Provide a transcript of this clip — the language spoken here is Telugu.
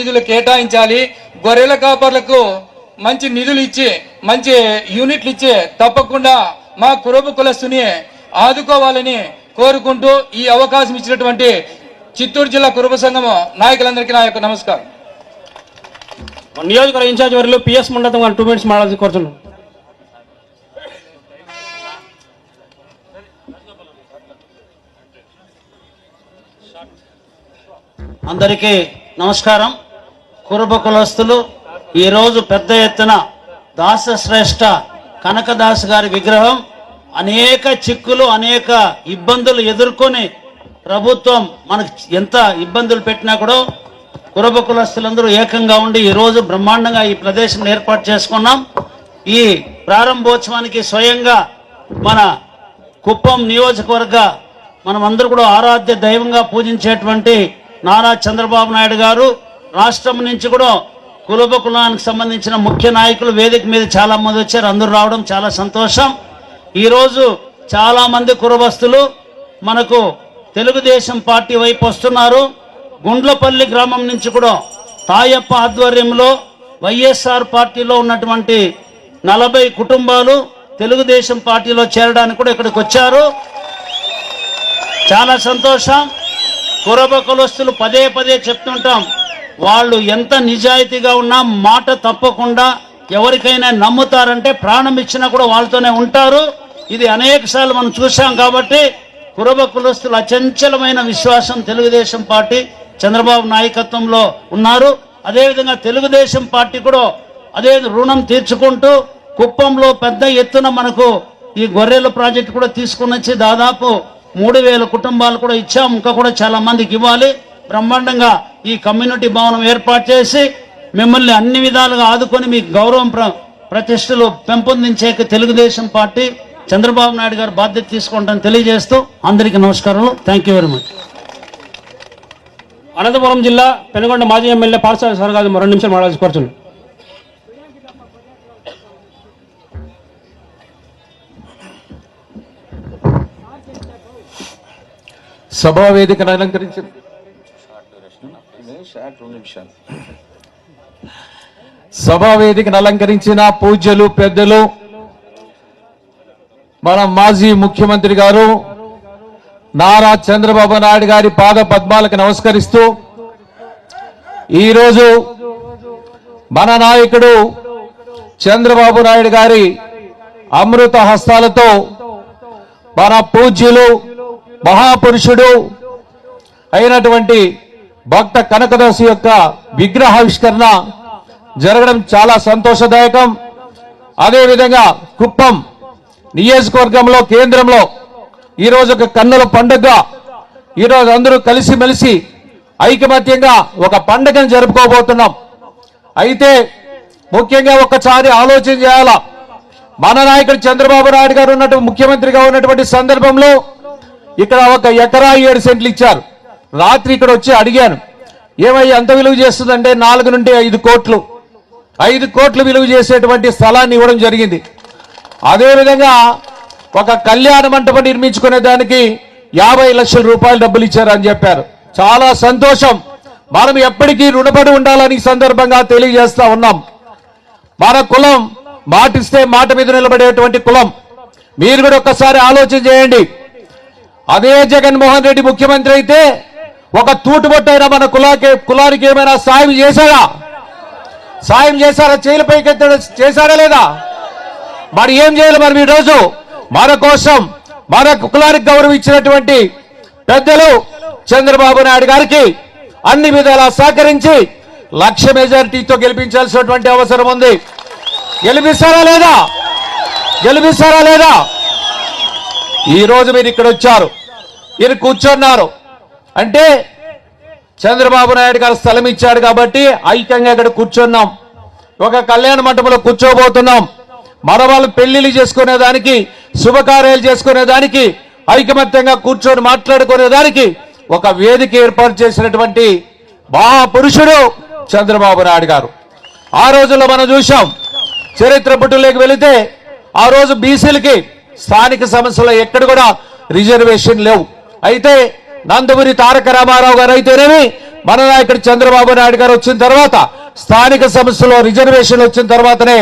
నిధులు కేటాయించాలి. గొర్రెల కాపర్లకు మంచి నిధులు ఇచ్చి మంచి యూనిట్లు ఇచ్చి తప్పకుండా మా కురబు కులస్తుని ఆదుకోవాలని కోరుకుంటూ ఈ అవకాశం ఇచ్చినటువంటి చిత్తూరు జిల్లా కురుబ సంఘం నాయకులందరికీ నా యొక్క నమస్కారం. నియోజకవర్గ ఇన్ఛార్జ్ వర్యులు పిఎస్ మండలం గారు టూ మినిట్స్ మాట్లాడాల్సి కోరుతున్నాం. అందరికీ నమస్కారం. కురుబ కులస్తులు ఈరోజు పెద్ద ఎత్తున దాసశ్రేష్ఠ కనకదాస్ గారి విగ్రహం అనేక చిక్కులు అనేక ఇబ్బందులు ఎదుర్కొని ప్రభుత్వం మనకు ఎంత ఇబ్బందులు పెట్టినా కూడా కురబ కులస్తులందరూ ఏకంగా ఉండి ఈరోజు బ్రహ్మాండంగా ఈ ప్రదేశం ఏర్పాటు చేసుకున్నాం. ఈ ప్రారంభోత్సవానికి స్వయంగా మన కుప్పం నియోజకవర్గ మనం అందరూ కూడా ఆరాధ్య దైవంగా పూజించేటువంటి నారా చంద్రబాబు నాయుడు గారు రాష్ట్రం నుంచి కూడా కులబ కులానికి సంబంధించిన ముఖ్య నాయకులు వేదిక మీద చాలా మంది వచ్చారు. అందరూ రావడం చాలా సంతోషం. ఈరోజు చాలా మంది కురబస్తులు మనకు తెలుగుదేశం పార్టీ వైపు వస్తున్నారు. గుండ్లపల్లి గ్రామం నుంచి కూడా తాయప్ప ఆధ్వర్యంలో వైఎస్ఆర్ పార్టీలో ఉన్నటువంటి నలభై కుటుంబాలు తెలుగుదేశం పార్టీలో చేరడానికి కూడా ఇక్కడికి వచ్చారు. చాలా సంతోషం. కురబ కులస్తులు పదే పదే చెప్తుంటాం. వాళ్ళు ఎంత నిజాయితీగా ఉన్నా మాట తప్పకుండా ఎవరికైనా నమ్ముతారంటే ప్రాణం ఇచ్చినా కూడా వాళ్ళతోనే ఉంటారు. ఇది అనేక సార్లు మనం చూసాం కాబట్టి కురబ కులస్తులు అచంచలమైన విశ్వాసం తెలుగుదేశం పార్టీ చంద్రబాబు నాయకత్వంలో ఉన్నారు. అదేవిధంగా తెలుగుదేశం పార్టీ కూడా అదే రుణం తీర్చుకుంటూ కుప్పంలో పెద్ద ఎత్తున మనకు ఈ గొర్రెల ప్రాజెక్టు కూడా తీసుకుని వచ్చి దాదాపు మూడు వేల కుటుంబాలు కూడా ఇచ్చాం ఇంకా కూడా చాలా మందికి ఇవ్వాలి. బ్రహ్మాండంగా ఈ కమ్యూనిటీ భవనం ఏర్పాటు చేసి మిమ్మల్ని అన్ని విధాలుగా ఆదుకొని మీకు గౌరవం ప్ర ప్రతిష్టలు పెంపొందించే తెలుగుదేశం పార్టీ చంద్రబాబు నాయుడు గారు బాధ్యత తీసుకుంటాను తెలియజేస్తూ అందరికీ నమస్కారాలు thank you very much Anantapuram జిల్లా పెనుగొండ మాజీ ఎమ్మెల్యే పాఠశాల సరగాదు రెండు నిమిషాలు మాట్లాడాల్సి కోరుతున్నాం సభా వేదికను అలంకరించిన సభా వేదికను అలంకరించిన పూజ్యులు పెద్దలు మన మాజీ ముఖ్యమంత్రి గారు నారా చంద్రబాబు నాయుడు గారి పాద పద్మాలకు నమస్కరిస్తూ ఈరోజు మన నాయకుడు చంద్రబాబు నాయుడు గారి అమృత హస్తాలతో మన పూజ్యులు మహాపురుషుడు అయినటువంటి భక్త కనకదాసు యొక్క విగ్రహావిష్కరణ జరగడం చాలా సంతోషదాయకం. అదేవిధంగా కుప్పం నియోజకవర్గంలో కేంద్రంలో ఈరోజు ఒక కన్నుల పండుగ ఈరోజు అందరూ కలిసిమెలిసి ఐకమత్యంగా ఒక పండుగను జరుపుకోబోతున్నాం. అయితే ముఖ్యంగా ఒక్కసారి ఆలోచన చేయాలా? మన నాయకుడు చంద్రబాబు నాయుడు గారు ఉన్నటువంటి ముఖ్యమంత్రిగా ఉన్నటువంటి సందర్భంలో ఇక్కడ ఒక ఎకరా ఏడు సెంట్లు ఇచ్చారు. రాత్రి ఇక్కడ వచ్చి అడిగాను ఏమయ్యా అంత విలువ చేస్తుందంటే నాలుగు నుండి ఐదు కోట్లు. ఐదు కోట్లు విలువ చేసేటువంటి స్థలాన్ని ఇవ్వడం జరిగింది. అదేవిధంగా ఒక కళ్యాణ మంటపం నిర్మించుకునే దానికి యాభై లక్షల రూపాయలు డబ్బులు ఇచ్చారని చెప్పారు. చాలా సంతోషం. మనం ఎప్పటికీ రుణపడి ఉండాలని సందర్భంగా తెలియజేస్తా ఉన్నాం. మన కులం మాటిస్తే మాట మీద నిలబడేటువంటి కులం. మీరు కూడా ఒక్కసారి ఆలోచన చేయండి. అదే జగన్మోహన్ రెడ్డి ముఖ్యమంత్రి అయితే ఒక తూటుబొట్టైనా మన కులాకి కులానికి ఏమైనా సాయం చేశారా సాయం చేశారా? చేయలు పైకెత్తడం చేశారా లేదా? మరి ఏం చేయాలి మరి ఈ రోజు? మన కోసం మన కులానికి గౌరవం ఇచ్చినటువంటి పెద్దలు చంద్రబాబు నాయుడు గారికి అన్ని విధాలా సహకరించి లక్ష మెజారిటీతో గెలిపించాల్సినటువంటి అవసరం ఉంది. గెలిపిస్తారా లేదా? గెలిపిస్తారా లేదా? ఈ రోజు మీరు ఇక్కడ వచ్చారు. మీరు కూర్చున్నారు. అంటే చంద్రబాబు నాయుడు గారు స్థలం ఇచ్చాడు కాబట్టి ఐక్యంగా ఇక్కడ కూర్చున్నాం. ఒక కళ్యాణ మండపంలో కూర్చోబోతున్నాం. మన వాళ్ళు పెళ్ళిళ్ళు చేసుకునేదానికి శుభకార్యాలు చేసుకునేదానికి ఐకమత్యంగా కూర్చొని మాట్లాడుకునేదానికి ఒక వేదిక ఏర్పాటు చేసినటువంటి మహాపురుషుడు చంద్రబాబు నాయుడు గారు. ఆ రోజుల్లో మనం చూశాం చరిత్ర పుట్టులోకి వెళితే ఆ రోజు బీసీలకి స్థానిక సమస్యలు ఎక్కడ కూడా రిజర్వేషన్ లేవు. అయితే నందమూరి తారక రామారావు గారు అయితేనేమి మన నాయకుడు చంద్రబాబు నాయుడు గారు వచ్చిన తర్వాత స్థానిక సంస్థలో రిజర్వేషన్ వచ్చిన తర్వాతనే